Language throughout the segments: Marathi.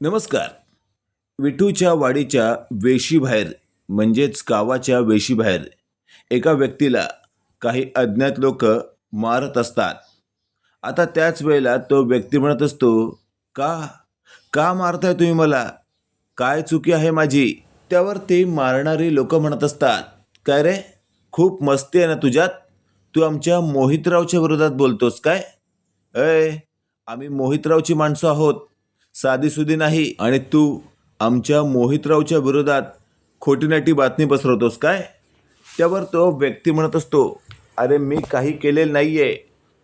नमस्कार. विठूच्या वाडीच्या वेशीबाहेर म्हणजेच गावाच्या वेशीबाहेर एका व्यक्तीला काही अज्ञात लोक मारत असतात. आता त्याच वेळेला तो व्यक्ती म्हणत असतो का का मारताय तुम्ही मला? काय चुकी आहे माझी? त्यावर ते मारणारी लोक म्हणत असतात काय रे? खूप मस्ती आहे ना तुझ्यात? तू आमच्या मोहितरावच्या विरोधात बोलतोस काय? अय आम्ही मोहितरावची माणसं आहोत. साधीसुधी नाही आणि तू आमच्या मोहितरावच्या विरोधात खोटीनाटी बातमी पसरवतोस काय? त्यावर तो व्यक्ती म्हणत असतो अरे मी काही केलेलं नाही आहे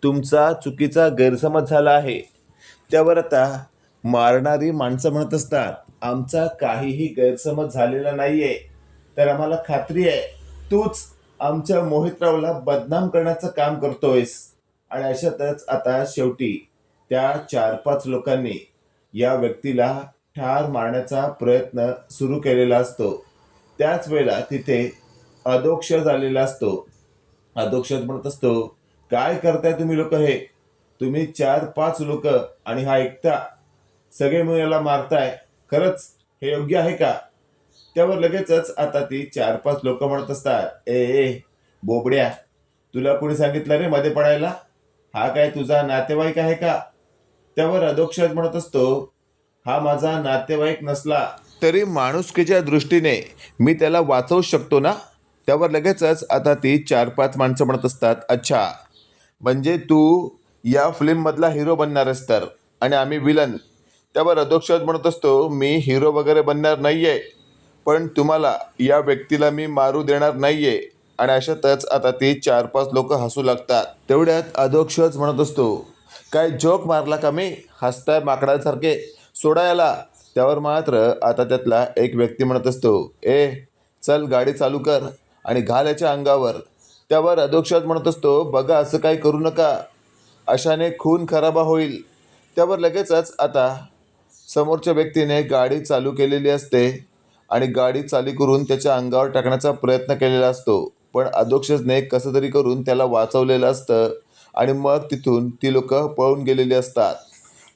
तुमचा चुकीचा गैरसमज झाला आहे. त्यावर आता मारणारी माणसं म्हणत असतात आमचा काहीही गैरसमज झालेला नाही आहे तर आम्हाला खात्री आहे तूच आमच्या मोहितरावला बदनाम करण्याचं काम करतोयस. आणि अशातच आता शेवटी त्या चार पाच लोकांनी या व्यक्तीला ठार मारण्याचा प्रयत्न सुरू केलेला असतो. त्याच वेळेला तिथे अधोक्षज झालेला असतो. अधोक्षज म्हणजे म्हणत असतो काय करताय तुम्ही लोक हे? तुम्ही चार पाच लोक आणि हा एकटा. सगळे मिळून याला मारताय. खरंच हे योग्य आहे का? त्यावर लगेचच आता ती चार पाच लोक म्हणत असतात ए ए बोबड्या तुला कोणी सांगितलं रे मध्ये पडायला हा काय तुझा नातेवाईक आहे का? त्यावर अधोक्षज म्हणत असतो हा माझा नातेवाईक नसला तरी माणुसकीच्या दृष्टीने मी त्याला वाचवू शकतो ना? त्यावर लगेचच आता ती चार पाच माणसं म्हणत असतात अच्छा म्हणजे तू या फिल्ममधला हिरो बनणारच तर आणि आम्ही विलन. त्यावर अधोक्षज म्हणत असतो मी हिरो वगैरे बनणार नाही आहे पण तुम्हाला या व्यक्तीला मी मारू देणार नाही आहे आणि अशातच आता ती चार पाच लोक हसू लागतात. तेवढ्यात अधोक्षज म्हणत असतो काय जोक मारला का मी? हसताय माकडासारखे. सोडायला त्यावर मात्र आता त्यातला एक व्यक्ती म्हणत असतो. ए चल गाडी चालू कर आणि घाल याच्या अंगावर. त्यावर अधोक्षात म्हणत असतो बघा असं काही करू नका. अशाने खून खराबा होईल. त्यावर लगेचच आता समोरच्या व्यक्तीने गाडी चालू केलेली असते आणि गाडी चालू करून त्याच्या अंगावर टाकण्याचा प्रयत्न केलेला असतो. पण अधोक्षजने कसं तरी करून त्याला वाचवलेलं असतं आणि मग तिथून ती लोकं पळून गेलेली असतात.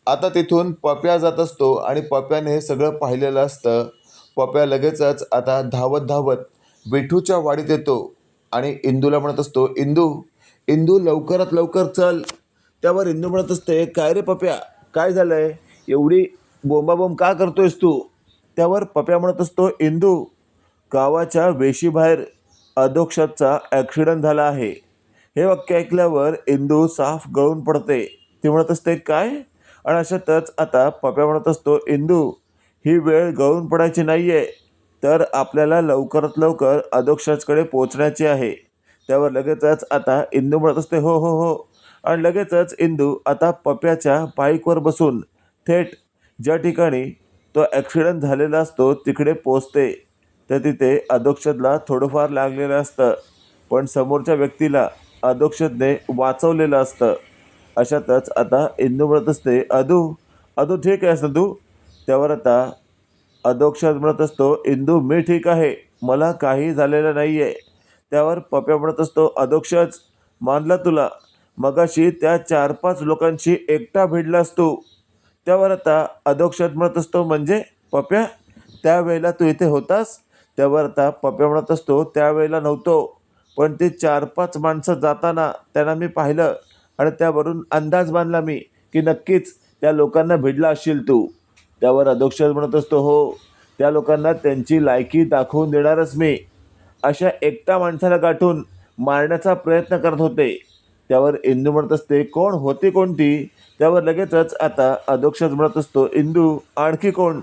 आता तिथून पप्या जात असतो आणि पप्याने हे सगळं पाहिलेलं असतं. पप्या लगेचच आता धावत धावत विठूच्या वाडीत येतो आणि इंदूला म्हणत असतो इंदू इंदू लवकरात लवकर चल. त्यावर इंदू म्हणत असते काय रे पप्या काय झालं आहे एवढी बोंबाबोंब का करतोयस तू? त्यावर पप्या म्हणत असतो इंदू गावाच्या वेशीबाहेर अधोक्षाचा ॲक्सिडंट झाला आहे. हे वाक्य ऐकल्यावर इंदू साफ गळून पडते. ती म्हणत असते काय? आणि अशातच आता पप्या म्हणत असतो इंदू ही वेळ गळून पडायची नाही आहे तर आपल्याला लवकरात लवकर अधोक्षाचकडे पोचण्याची आहे. त्यावर लगेचच आता इंदू म्हणत असते हो हो हो. आणि लगेचच इंदू आता पप्याच्या बाईकवर बसून थेट ज्या ठिकाणी तो ॲक्सिडंट झालेला असतो तिकडे पोचते तर तिथे अधोक्षदला थोडंफार लागलेलं असतं. पण समोरच्या व्यक्तीला अधोक्षदने वाचवलेलं असतं. अशातच आता इंदू म्हणत असते अधू अधू ठीक आहेस ना तू? त्यावर आता अधोक्षज म्हणत असतो इंदू मी ठीक आहे. मला काही झालेलं नाही आहे त्यावर पप्या म्हणत असतो अधोक्षच मानला तुला? मगाशी त्या चार पाच लोकांशी एकटा भिडलास तू. त्यावर आता अधोक्षज म्हणत असतो म्हणजे पप्या त्यावेळेला तू इथे होतास? त्यावर आता पप्या म्हणत असतो त्यावेळेला नव्हतो पण ते चार पाच माणसं जाताना त्यांना मी पाहिलं आणि त्यावरून अंदाज बांधला मी की नक्कीच त्या लोकांना भिडला असशील तू. त्यावर अधोक्षज म्हणत असतो हो त्या लोकांना त्यांची लायकी दाखवून देणारच मी. अशा एकटा माणसाला गाठून मारण्याचा प्रयत्न करत होते. त्यावर इंदू म्हणत असते कोण? होती कोणती? त्यावर लगेचच आता अधोक्षज म्हणत असतो इंदू आणखी कोण?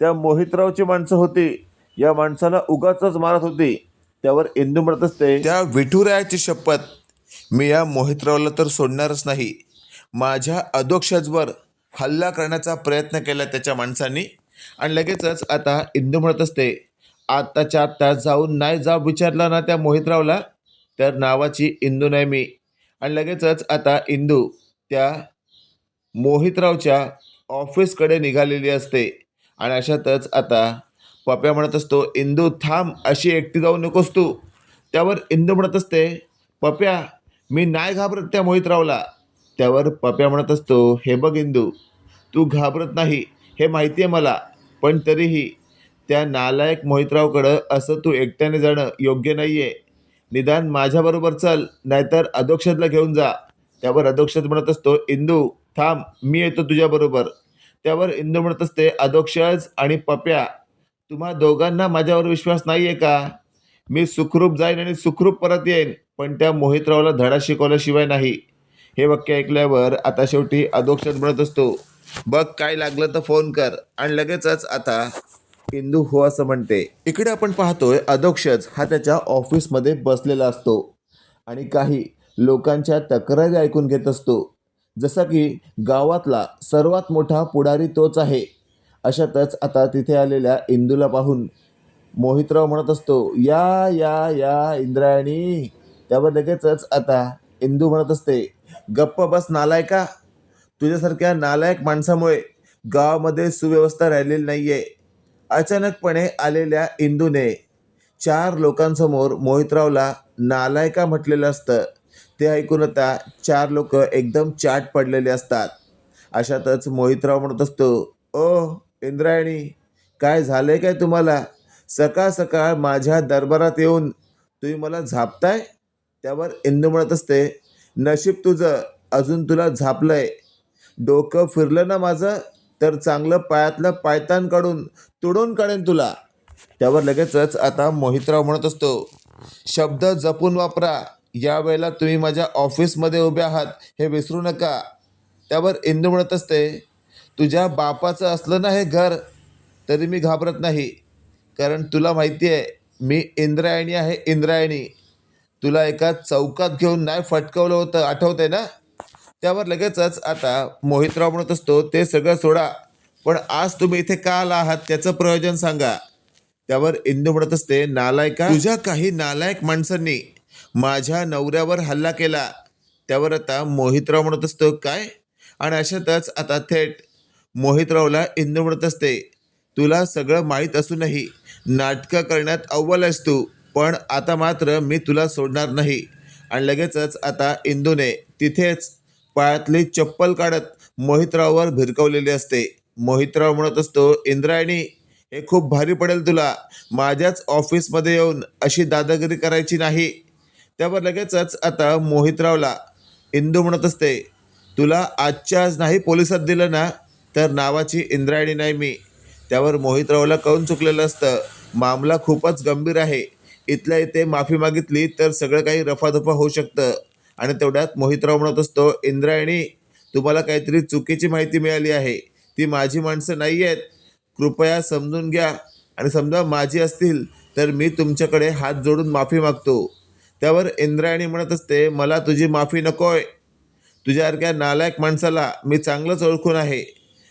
त्या मोहितरावची माणसं होती. या माणसाला उगाच मारत होती. त्यावर इंदू म्हणत असते त्या विठुरायाची शपथ मी या मोहितरावला तर सोडणारच नाही. माझ्या अधोक्षजवर हल्ला करण्याचा प्रयत्न केला त्याच्या माणसांनी. आणि लगेचच आता इंदू म्हणत असते आत्ताच्या आत्ता जाऊन नाही जा विचारला ना त्या मोहितरावला तर नावाची इंदू नाही मी. आणि लगेचच आता इंदू त्या मोहितरावच्या ऑफिसकडे निघालेली असते. आणि अशातच आता पप्या म्हणत असतो इंदू थांब अशी एकटी जाऊ नकोस तू. त्यावर इंदू म्हणत असते पप्या मी नाही घाबरत त्या मोहितरावला. त्यावर पप्या म्हणत असतो हे बघ इंदू तू घाबरत नाही हे माहिती आहे मला पण तरीही त्या नालायक मोहितरावकडं असं तू एकट्याने जाणं योग्य नाही आहे निदान माझ्याबरोबर चल नाहीतर अधोक्षतला घेऊन जा. त्यावर अधोक्षत म्हणत असतो इंदू थांब मी येतो तुझ्याबरोबर. त्यावर इंदू म्हणत असते अधोक्षज आणि पप्या तुम्हा दोघांना माझ्यावर विश्वास नाही आहे का? मी सुखरूप जाईन आणि सुखरूप परत येईन पण त्या मोहितरावला धडा शिकवल्याशिवाय नाही. हे वाक्य ऐकल्यावर आता शेवटी अधोक्षज म्हणत असतो बघ काय लागलं तर फोन कर आणि लगेचच आता इंदू हो असं म्हणते. इकडे आपण पाहतोय अधोक्षज हा त्याच्या ऑफिसमध्ये बसलेला असतो आणि काही लोकांच्या तक्रारी ऐकून घेत असतो. जसं की गावातला सर्वात मोठा पुढारी तोच आहे. अशातच आता तिथे आलेल्या इंदूला पाहून मोहितराव म्हणत असतो या या या इंद्रायणी. त्यावर लगेचच आता इंदू म्हणत असते गप्प बस नालायका. तुझ्यासारख्या नालायक माणसामुळे गावामध्ये सुव्यवस्था राहिलेली नाही आहे अचानकपणे आलेल्या इंदूने चार लोकांसमोर मोहितरावला नालायका म्हटलेलं असतं. ते ऐकून आता चार लोक एकदम चाट पडलेले असतात. अशातच मोहितराव म्हणत असतो ओ इंद्रायणी काय झालंय काय तुम्हाला? सकाळ सकाळ माझ्या दरबारात येऊन तुम्ही मला झापताय? त्यावर इंदू म्हणत असते नशीब तुझं अजून तुला झापलंय. डोकं फिरलं ना माझं तर चांगलं पायातलं पायतान काढून तुडून काढेन तुला. त्यावर लगेचच आता मोहितराव म्हणत असतो शब्द जपून वापरा. यावेळेला तुम्ही माझ्या ऑफिसमध्ये उभे आहात हे विसरू नका. त्यावर इंदू म्हणत असते तुझ्या बापाचं असलं ना हे घर तरी मी घाबरत नाही. कारण तुला माहिती आहे मी इंद्रायणी आहे इंद्रायणी. तुला एका चौकात घेऊन नाही फटकवलं होतं आठवतंय ना? त्यावर लगेचच आता मोहितराव म्हणत असतो ते सगळं सोडा. पण आज तुम्ही इथे का आला आहात त्याचं प्रयोजन सांगा. त्यावर इंदू म्हणत असते नालायका तुझ्या काही नालायक माणसांनी माझ्या नवऱ्यावर हल्ला केला. त्यावर आता मोहितराव म्हणत असतो काय? आणि अशातच आता थेट मोहितरावला इंदू म्हणत असते. तुला सगळं माहीत असूनही नाटकं करण्यात अव्वल आहेस तू पण आता मात्र मी तुला सोडणार नाही. आणि लगेचच आता इंदूने तिथेच पायातली चप्पल काढत मोहितराववर भिरकवलेली असते. मोहितराव म्हणत असतो इंद्रायणी हे खूप भारी पडेल तुला. माझ्याच ऑफिसमध्ये येऊन अशी दादागिरी करायची नाही. त्यावर लगेचच आता मोहितरावला इंदू म्हणत असते तुला आजच्या आज नाही पोलिसात दिलं ना तर नावाची इंद्रायणी नाही मी. त्यावर मोहितरावला कळून चुकलेलं असतं? मामला खूपच गंभीर आहे. इथल्या इथे माफी मागितली तर सगळं काही रफादफा होऊ शकतं. आणि तेवढ्यात मोहितराव म्हणत असतो इंद्रायणी तुम्हाला काहीतरी चुकीची माहिती मिळाली आहे. ती माझी माणसं नाही आहेत. कृपया समजून घ्या. आणि समजा माझी असतील तर मी तुमच्याकडे हात जोडून माफी मागतो. त्यावर इंद्रायणी म्हणत असते मला तुझी माफी नकोय. तुझ्यासारख्या नालायक माणसाला मी चांगलंच ओळखून आहे.